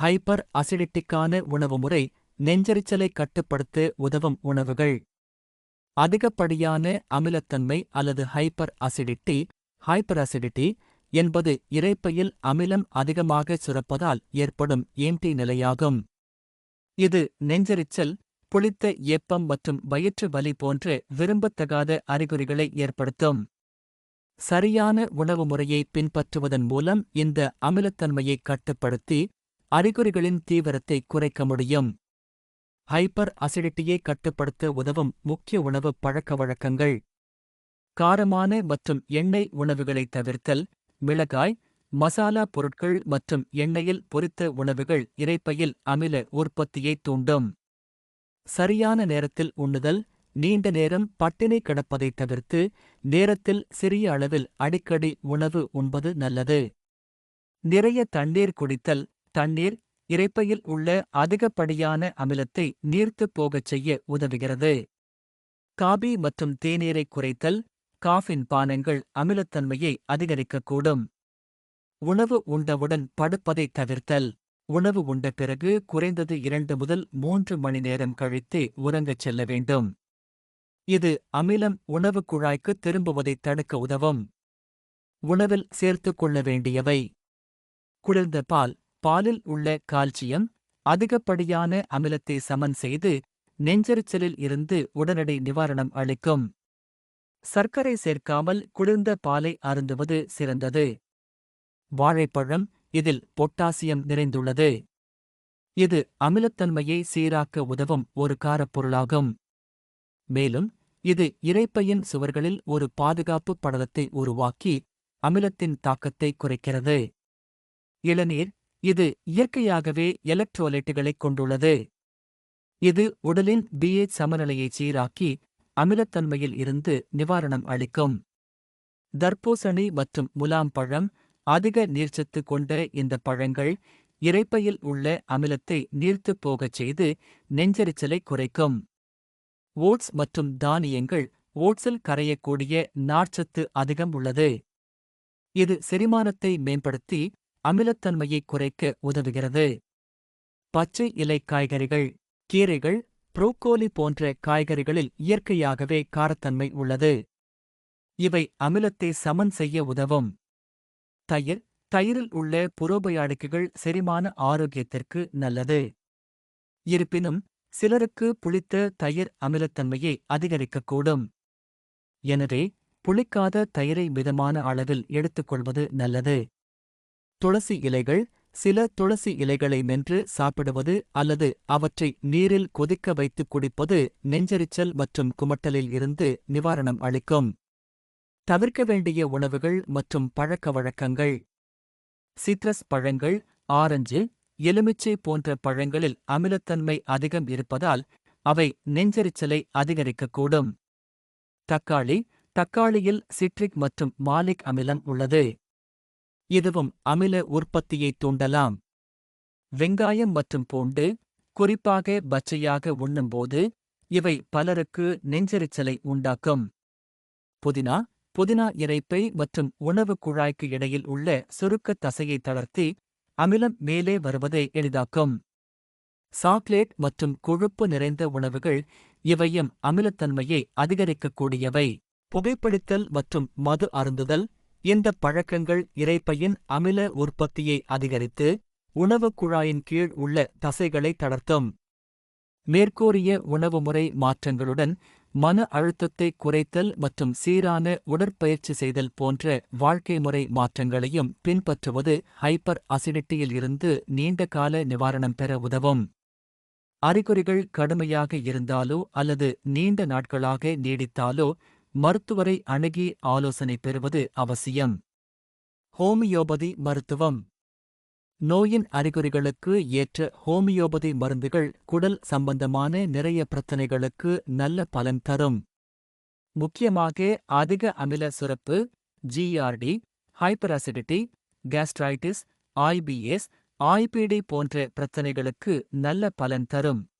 Hyper அசிடிட்டிக்கான உணவு முறை நெஞ்சரிச்சலை கட்டுப்படுத்த உதவும் உணவுகள். அதிகப்படியான அமிலத்தன்மை அல்லது ஹைப்பர் அசிடிட்டி ஹைப்பர் அசிடிட்டி என்பது இறைப்பையில் அமிலம் அதிகமாக சுரப்பதால் ஏற்படும் ஏம்டி நிலையாகும். இது நெஞ்செரிச்சல் புளித்த ஏப்பம் மற்றும் வயிற்று வலி போன்ற விரும்பத்தகாத அறிகுறிகளை ஏற்படுத்தும். சரியான உணவு முறையை பின்பற்றுவதன் மூலம் இந்த அமிலத்தன்மையை கட்டுப்படுத்தி அறிகுறிகளின் தீவிரத்தை குறைக்க முடியும். ஹைப்பர் அசிடிட்டியை கட்டுப்படுத்த உதவும் முக்கிய உணவு பழக்க வழக்கங்கள். காரமான மற்றும் எண்ணெய் உணவுகளை தவிர்த்தல் மிளகாய் மசாலா பொருட்கள் மற்றும் எண்ணெயில் பொரித்த உணவுகள் இரைப்பையில் அமில உற்பத்தியை தூண்டும். சரியான நேரத்தில் உண்ணுதல் நீண்ட நேரம் பட்டினி கிடப்பதைத் தவிர்த்து நேரத்தில் சிறிய அளவில் அடிக்கடி உணவு உண்பது நல்லது. நிறைய தண்ணீர் குடித்தல் தண்ணீர் இரைப்பையில் உள்ள அதிகப்படியான அமிலத்தை நீர்த்துப் போகச் செய்ய உதவுகிறது. காபி மற்றும் தேநீரை குறைத்தல் காஃபின் பானங்கள் அமிலத்தன்மையை அதிகரிக்கக்கூடும். உணவு உண்டவுடன் படுப்பதை தவிர்த்தல். உணவு உண்ட பிறகு குறைந்தது இரண்டு முதல் மூன்று மணி நேரம் கழித்து உறங்கச் செல்ல வேண்டும். இது அமிலம் உணவு குழாய்க்கு திரும்புவதை தடுக்க உதவும். உணவில் சேர்த்துக் கொள்ள வேண்டியவை. குளிர்ந்த பால் பாலில் உள்ள கால்சியம் அதிகப்படியான அமிலத்தை சமன் செய்து நெஞ்செரிச்சலில் இருந்து உடனடி நிவாரணம் அளிக்கும். சர்க்கரை சேர்க்காமல் குளிர்ந்த பாலை அருந்துவது சிறந்தது. வாழைப்பழம் இதில் பொட்டாசியம் நிறைந்துள்ளது. இது அமிலத்தன்மையை சீராக்க உதவும் ஒரு காரப்பொருளாகும். மேலும் இது இரைப்பையின் சுவர்களில் ஒரு பாதுகாப்பு படலத்தை உருவாக்கி அமிலத்தின் தாக்கத்தை குறைக்கிறது. இளநீர் இது இயற்கையாகவே எலக்ட்ரோலைட்டுகளைக் கொண்டுள்ளது. இது உடலின் பிஏச் சமநிலையை சீராக்கி அமிலத்தன்மையில் இருந்து நிவாரணம் அளிக்கும். தர்பூசணி மற்றும் முலாம் பழம் அதிக நீர்ச்சத்து கொண்ட இந்த பழங்கள் இரைப்பையில் உள்ள அமிலத்தை நீர்த்துப் போகச் செய்து நெஞ்சரிச்சலை குறைக்கும். ஓட்ஸ் மற்றும் தானியங்கள் ஓட்ஸில் கரையக்கூடிய நார்ச்சத்து அதிகம் உள்ளது. இது செரிமானத்தை மேம்படுத்தி அமிலத்தன்மையை குறைக்க உதவுகிறது. பச்சை இலை காய்கறிகள் கீரைகள் புரோக்கோலி போன்ற காய்கறிகளில் இயற்கையாகவே காரத்தன்மை உள்ளது. இவை அமிலத்தை சமன் செய்ய உதவும். தயிர் தயிரில் உள்ள புரோபயாடிக்குகள் செரிமான ஆரோக்கியத்திற்கு நல்லது. இருப்பினும் சிலருக்கு புளித்த தயிர் அமிலத்தன்மையை அதிகரிக்கக்கூடும். எனவே புளிக்காத தயிரை மிதமான அளவில் எடுத்துக்கொள்வது நல்லது. துளசி இலைகள் சில துளசி இலைகளை மென்று சாப்பிடுவது அல்லது அவற்றை நீரில் கொதிக்க வைத்து குடிப்பது நெஞ்செரிச்சல் மற்றும் குமட்டலில் இருந்து நிவாரணம் அளிக்கும். தவிர்க்க வேண்டிய உணவுகள் மற்றும் பழக்க வழக்கங்கள். சிட்ரஸ் பழங்கள் ஆரஞ்சு எலுமிச்சை போன்ற பழங்களில் அமிலத்தன்மை அதிகம் இருப்பதால் அவை நெஞ்செரிச்சலை அதிகரிக்கக்கூடும். தக்காளி தக்காளியில் சிட்ரிக் மற்றும் மாலிக் அமிலம் உள்ளது. இதுவும் அமில உற்பத்தியை தூண்டலாம். வெங்காயம் மற்றும் பூண்டு குறிப்பாக பச்சையாக உண்ணும்போது இவை பலருக்கு நெஞ்செரிச்சலை உண்டாக்கும். புதினா புதினா இறைப்பை மற்றும் உணவு குழாய்க்கு இடையில் உள்ள சுருக்க தசையை தளர்த்தி அமிலம் மேலே வருவதை எளிதாக்கும். சாக்லேட் மற்றும் கொழுப்பு நிறைந்த உணவுகள் இவையும் அமிலத்தன்மையை அதிகரிக்கக்கூடியவை. புகைப்பிடித்தல் மற்றும் மது அருந்துதல் இந்த பழக்கங்கள் இறைப்பையின் அமில உற்பத்தியை அதிகரித்து உணவுக் குழாயின் கீழ் உள்ள தசைகளை தளர்த்தும். மேற்கூறிய உணவுமுறை மாற்றங்களுடன் மன அழுத்தத்தை குறைத்தல் மற்றும் சீரான உடற்பயிற்சி செய்தல் போன்ற வாழ்க்கை முறை மாற்றங்களையும் பின்பற்றுவது ஹைப்பர் அசிடிட்டியில் இருந்து நீண்ட கால நிவாரணம் பெற உதவும். அறிகுறிகள் கடுமையாக இருந்தாலோ அல்லது நீண்ட நாட்களாக நீடித்தாலோ மருத்துவரை அணுகி ஆலோசனை பெறுவது அவசியம். ஹோமியோபதி மருத்துவம். நோயின் அறிகுறிகளுக்கு ஏற்ற ஹோமியோபதி மருந்துகள் குடல் சம்பந்தமான நிறைய பிரச்சனைகளுக்கு நல்ல பலன் தரும். முக்கியமாக அதிக அமில சுரப்பு GERD hyper acidity gastritis IBS IBD போன்ற பிரச்சனைகளுக்கு நல்ல பலன் தரும்.